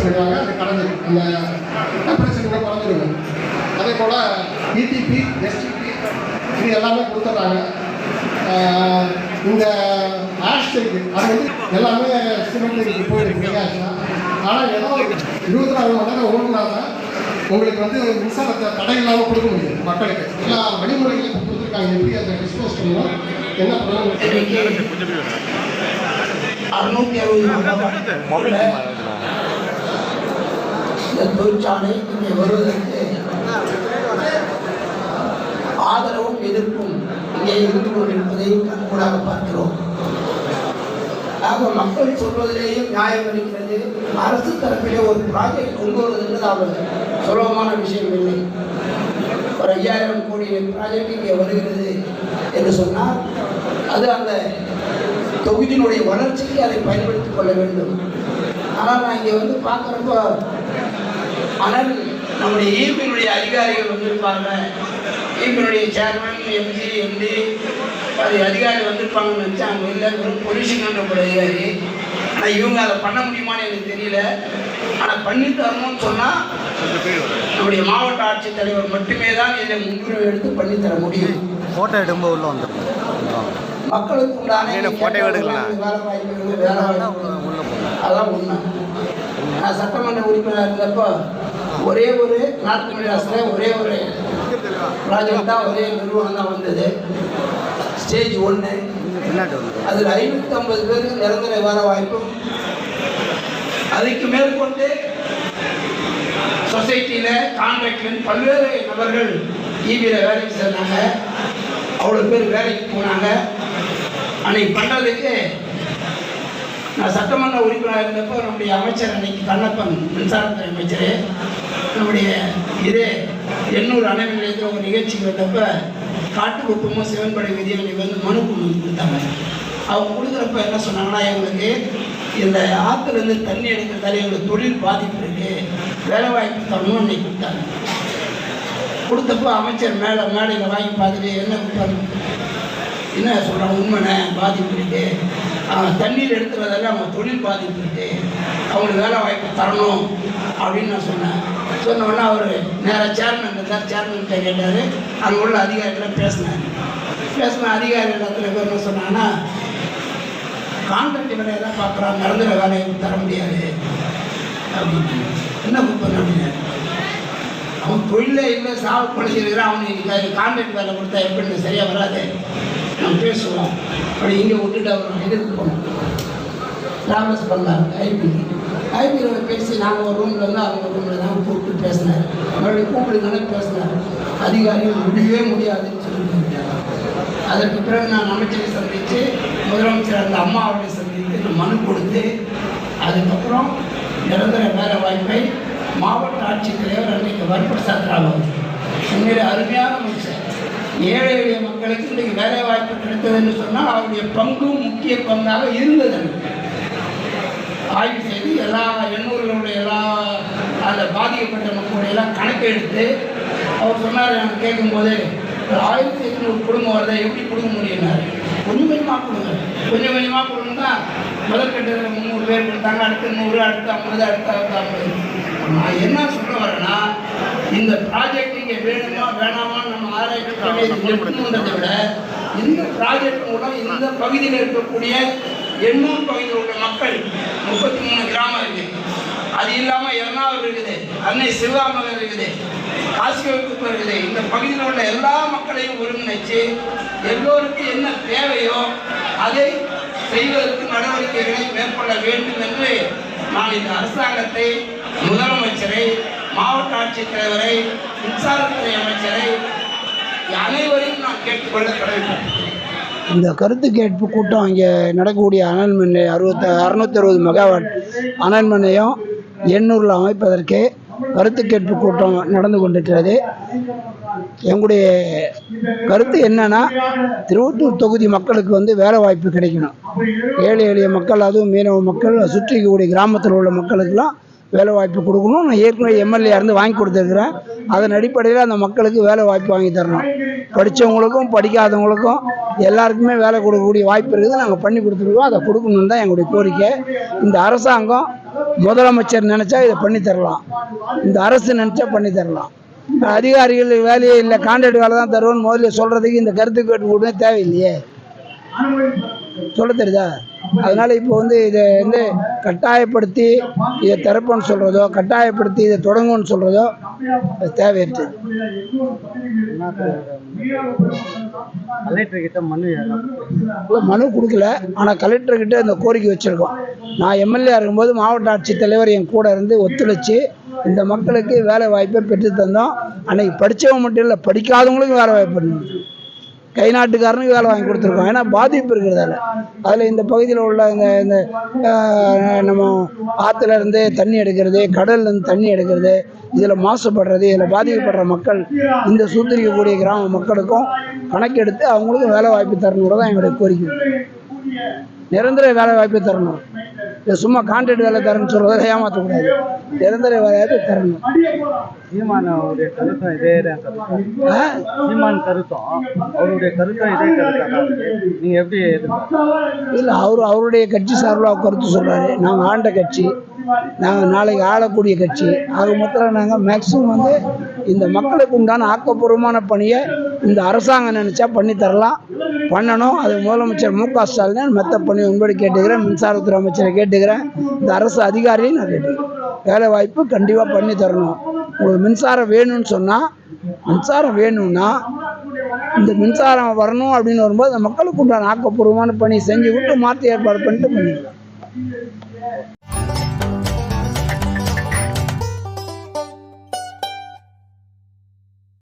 டிஸ்பர்ஷனுக்காக அது கடந்து அந்த டெம்பரேச்சர் குறைஞ்சிருக்கும் அதே போல் இடிபி எஸ்டிபி இது எல்லாமே கொடுத்துட்றாங்க. இந்த ஆஷ்டேக்கு அது வந்து எல்லாமே சிமெண்ட்டுக்கு போயிருக்கு ஆனால் ஏதோ இருபத்தி நாலு மணி நேரம் ஓடுனா தான் உங்களுக்கு வந்து மின்சாரத்தை தடை இல்லாமல் கொடுக்க முடியும் மக்களுக்கு. எல்லா வழிமுறைகளும் இப்போ கொடுத்துருக்காங்க. எப்படி அதை டிஸ்போஸ் பண்ணணும்? என்ன பண்ணணும் அறுநூத்தி அறுபது இந்த தொழிற்சாலை இங்கே வருவதற்கு ஆதரவும் எதிர்ப்பும் இங்கே இருந்து கொண்டிருப்பதை கண்கூடாக பார்க்கிறோம். ஆக மக்கள் சொல்வதிலேயும் நியாயம் இருக்கிறது. அரசு தரப்பிலே ஒரு ப்ராஜெக்ட் கொண்டு வருவது என்பது சுலபமான விஷயம் இல்லை. ஒரு ஐயாயிரம் கோடி ப்ராஜெக்ட் இங்கே வருகிறது என்று சொன்னால் அது அந்த தொகுதியினுடைய வளர்ச்சிக்கு அதை பயன்படுத்திக் கொள்ள வேண்டும். ஆனால் நான் இங்கே வந்து பார்க்குறப்ப ஆனால் நம்முடைய ஈபினுடைய அதிகாரிகள் வந்திருப்பாங்க. ஈபினுடைய சேர்மன் எம்ஜி எம்டி அது அதிகாரி வந்திருப்பாங்கன்னு நினச்சா அவங்க இல்லை வெறும் பொலிஷன் ஒரு அதிகாரி. ஆனால் இவங்க அதை பண்ண முடியுமான்னு எனக்கு தெரியல. ஆனால் பண்ணி தரணும்னு சொன்னால் நம்முடைய மாவட்ட ஆட்சித்தலைவர் மட்டுமே தான் இதை முன்னுரிமை எடுத்து பண்ணி தர முடியும். ஃபோட்டோ எடுக்கும்போது உள்ள வந்துடும் மக்களுக்கு உண்டான. வேலை வாய்ப்புகள் வேலை போகலாம் அதான் உண்மை. நான் சட்டமன்ற உறுப்பினர் இருந்தப்போ ஒரே ஒரு நார்த் மெட்ராஸில் ஒரே ஒரு ப்ராஜெக்ட் தான் ஒரே நிறுவனம் தான் வந்தது. ஸ்டேஜ் ஒன்று அதில் ஐநூற்றி ஐம்பது பேருக்கு நிரந்தர வேலை வாய்ப்பும் அதுக்கு மேற்கொண்டு சொசைட்டியில் கான்ட்ராக்டில் பல்வேறு நபர்கள் ஈபியில் வேலைக்கு சேர்ந்தாங்க. அவ்வளோ பேர் வேலைக்கு போனாங்க. அன்னைக்கு பண்ணுறதுக்கு நான் சட்டமன்ற உறுப்பினராக இருந்தப்போ நம்முடைய அமைச்சர் அன்னைக்கு கண்ணப்பன் மின்சாரத்துறை அமைச்சர் நம்முடைய இதே எண்ணூர் அணை ஒரு நிகழ்ச்சிக்கு வந்தப்ப காட்டு குப்பமும் சிவன்படை விதியை அன்னைக்கு வந்து மனு கொண்டு வந்து கொடுத்தாங்க. அவங்க கொடுக்குறப்ப என்ன சொன்னாங்கன்னா எங்களுக்கு இந்த ஆற்றுலேருந்து தண்ணி எடுக்கிறதால எங்களுக்கு தொழில் பாதிப்பு இருக்குது வேலை வாய்ப்பு தரணும் அன்னைக்கு கொடுத்தாங்க. கொடுத்தப்போ அமைச்சர் மேலே மேடையில் வாங்கி பார்த்துட்டு என்ன என்ன சொல்கிறாங்க உண்மைண்ணே பாதிப்பு இருக்குது தண்ணீர் எடுத்துறதால அவங்க தொழில் பாதிப்பு அவங்களுக்கு வேலை வாய்ப்பு தரணும் அப்படின்னு நான் சொன்னேன். சொன்னோடனே அவர் நேராக சேர்மன் இருந்தார். சேர்மன்கிட்ட கேட்டார். அங்கே உள்ள அதிகாரிகளை பேசினார். பேசின அதிகாரி இடத்துல பேர் என்ன சொன்னாங்கன்னா கான்ட்ராக்ட் வேலையை தான் பார்க்குறான். நிரந்தர வேலையை தர முடியாது. அப்படின்னு. என்ன கூப்பிட்றேன் அப்படின்னு அவன் தொழிலே இல்லை. சாவு பழிச்சிருக்கிறான் அவனுக்கு கான்ட்ராக்ட் வேலை கொடுத்தா எப்படின்னு சரியாக வராது. நம்ம பேசுவோம் அப்படி இங்கே விட்டுட்டு அவர் எதிர்த்து போனோம் டிராவல்ஸ் பண்ணார் ஐபி. ஐபியோட பேசி நாங்கள் ஒரு ரூமில் இருந்து அவங்க ரூமில் தான் கூப்பிட்டு பேசினார். மறுபடியும் கூப்பிடுங்கன்னு பேசினார். அதிகாரிகள் முடியவே முடியாதுன்னு சொல்லிட்டு அதற்கு பிறகு நான் அமைச்சரை சந்தித்து முதலமைச்சர் அந்த அம்மா அவர்களை சந்தித்து மனு கொடுத்து அதுக்கப்புறம் நிரந்தர வேலை வாய்ப்பை மாவட்ட ஆட்சித்தலைவர் அன்றைக்கு வற்புறுத்தார் அவர் உண்மையிலே அருமையான மனுஷன். ஏழை எளிய மக்களுக்கு இன்றைக்கு வேலை வாய்ப்பு கிடைத்ததுன்னு சொன்னால் அவருடைய பங்கும் முக்கிய பங்காக இருந்தது. ஆய்வு செய்து எல்லா எண்ணூர்களுடைய எல்லா அந்த பாதிக்கப்பட்ட மக்களுடைய எல்லாம் கணக்கு எடுத்து அவர் சொன்னார் நான் கேட்கும்போது ஒரு ஆயிரத்தி எட்நூறு குடும்பம் வருதா எப்படி கொடுக்க முடியும்னாரு. கொஞ்சம் கொஞ்சமாக கொடுங்க. கொஞ்சம் கொஞ்சமாக கொடுங்கன்னா முதற்கட்டத்தில் முந்நூறு பேர் கொடுத்தாங்க அடுத்து நூறு அடுத்து ஐம்பது அடுத்து அடுத்து ஐம்பது. நான் என்ன சொல்ல வரேன்னா இந்த ப்ராஜெக்ட் இங்கே வேணுமா வேணாமான்னு நம்ம ஆராய்ச்சி விட இந்த ப்ராஜெக்ட் மூலம் இந்த பகுதியில் இருக்கக்கூடிய எண்ணூர் பகுதியில் உள்ள மக்கள் முப்பத்தி மூணு கிராமம் இருக்குது. அது இல்லாமல் எர்ணாவூர் இருக்குது அன்னை சிவகாமகர் இருக்குது காசிகோவிற்கு இருக்குது. இந்த பகுதியில் உள்ள எல்லா மக்களையும் ஒருங்கிணைச்சு எல்லோருக்கும் என்ன தேவையோ அதை செய்வதற்கு நடவடிக்கைகளை மேற்கொள்ள வேண்டும் என்று நான் இந்த அரசாங்கத்தை முதலமைச்சரை மாவட்ட ஆட்சித்தலைவரை மின்சாரத்துறை அமைச்சரை அனைவரையும் நான் கேட்டுக்கொள்ள கடமைப்பட்டிருக்கிறேன் இந்த கருத்து கேட்பு கூட்டம் இங்கே நடக்கக்கூடிய அனல் மின் அறுபத்த அறுநூத்தி அறுபது மெகாவாட் அனல் மின்னையும் எண்ணூரில் அமைப்பதற்கு கருத்து கேட்பு கூட்டம் நடந்து கொண்டிருக்கிறது. எங்களுடைய கருத்து என்னன்னா திருவத்தூர் தொகுதி மக்களுக்கு வந்து வேலை வாய்ப்பு கிடைக்கணும். ஏழை எளிய மக்கள் அதுவும் மீனவ மக்கள் சுற்றி கிராமத்தில் உள்ள மக்களுக்கெல்லாம் வேலை வாய்ப்பு கொடுக்கணும். நான் ஏற்கனவே எம்எல்ஏ இருந்து வாங்கி கொடுத்துருக்குறேன். அதன் அடிப்படையில் அந்த மக்களுக்கு வேலை வாய்ப்பு வாங்கி தரணும். படித்தவங்களுக்கும் படிக்காதவங்களுக்கும் எல்லாருக்குமே வேலை கொடுக்கக்கூடிய வாய்ப்பு இருக்குது. நாங்கள் பண்ணி கொடுத்துருக்கோம். அதை கொடுக்கணுன்னு தான் எங்களுடைய கோரிக்கை. இந்த அரசாங்கம் முதலமைச்சர் நினச்சா இதை பண்ணி தரலாம். இந்த அரசு நினச்சா பண்ணி தரலாம். அதிகாரிகள் வேலையே இல்லை. கான்ட்ராக்ட் வேலை தான் தருவோம்னு முதல்ல சொல்கிறதுக்கு இந்த கருத்து கேட்டு கூட தேவையில்லையே. சொல்ல தெரியுதா? அதனால இப்போ வந்து இதை வந்து கட்டாயப்படுத்தி இதை திறப்போன்னு சொல்கிறதோ கட்டாயப்படுத்தி இதை தொடங்குன்னு சொல்கிறதோ அது தேவையற்றது. கலெக்டர் கிட்ட மனு இல்லை மனு கொடுக்கல. ஆனால் கலெக்டர்கிட்ட இந்த கோரிக்கை வச்சுருக்கோம். நான் எம்எல்ஏ இருக்கும்போது மாவட்ட ஆட்சித்தலைவர் என் கூட இருந்து ஒத்துழைச்சு இந்த மக்களுக்கு வேலை வாய்ப்பை பெற்று தந்தோம் அன்னைக்கு படித்தவங்க மட்டும் இல்லை படிக்காதவங்களுக்கும் வேலை வாய்ப்பு இருந்தது. கை நாட்டுக்காரனுக்கு வேலை வாங்கி கொடுத்துருக்கோம். ஏன்னா பாதிப்பு இருக்கிறதால. அதில் இந்த பகுதியில் உள்ள இந்த இந்த நம்ம ஆற்றுலேருந்து தண்ணி எடுக்கிறது கடல்லேருந்து தண்ணி எடுக்கிறது இதில் மாசுபடுறது இதில் பாதிக்கப்படுற மக்கள் இந்த சூத்திரிக்கக்கூடிய கிராம மக்களுக்கும் கணக்கெடுத்து அவங்களுக்கும் வேலை வாய்ப்பு தரணுங்கிறதான் எங்களுடைய கோரிக்கை. நிரந்தர வேலை வாய்ப்பு தரணும். இது சும்மா கான்ட்ராக்ட் வேலை தரணும்னு சொல்கிறத ஏமாற்றக்கூடாது நிரந்தர வேலை வாய்ப்பு தரணும். சீமானுடைய கருத்தும் இதே? சீமான் கருத்தும் அவருடைய கருத்தும் இதே கருத்தா தான் இருக்கு நீங்க எப்படி? இல்லை அவர் அவருடைய கட்சி சார்பில் கருத்து சொல்கிறாரு நாங்கள் ஆண்ட கட்சி. நாங்கள் நாளைக்கு ஆளக்கூடிய கட்சி. ஆக மொத்தம் நாங்கள் மேக்ஸிமம் வந்து இந்த மக்களுக்கு உண்டான ஆக்கப்பூர்வமான பணியை இந்த அரசாங்கம் நினச்சா பண்ணி தரலாம். பண்ணணும். அது முதலமைச்சர் மு க ஸ்டாலின் மெத்த பணி உங்களோட கேட்டுக்கிறேன். மின்சாரத்துறை அமைச்சரை கேட்டுக்கிறேன். இந்த அரசு அதிகாரியும் நான் கேட்டுக்கிறேன். வேலை வாய்ப்பு கண்டிப்பாக பண்ணி தரணும். உங்களுக்கு மின்சாரம் வேணும்னு சொன்னால் மின்சாரம் வேணும்னா இந்த மின்சாரம் வரணும் அப்படின்னு வரும்போது அந்த மக்களுக்கு உண்டான ஆக்கப்பூர்வமான பணி செஞ்சு விட்டு மாற்றி ஏற்பாடு பண்ணிட்டு பண்ணிடலாம்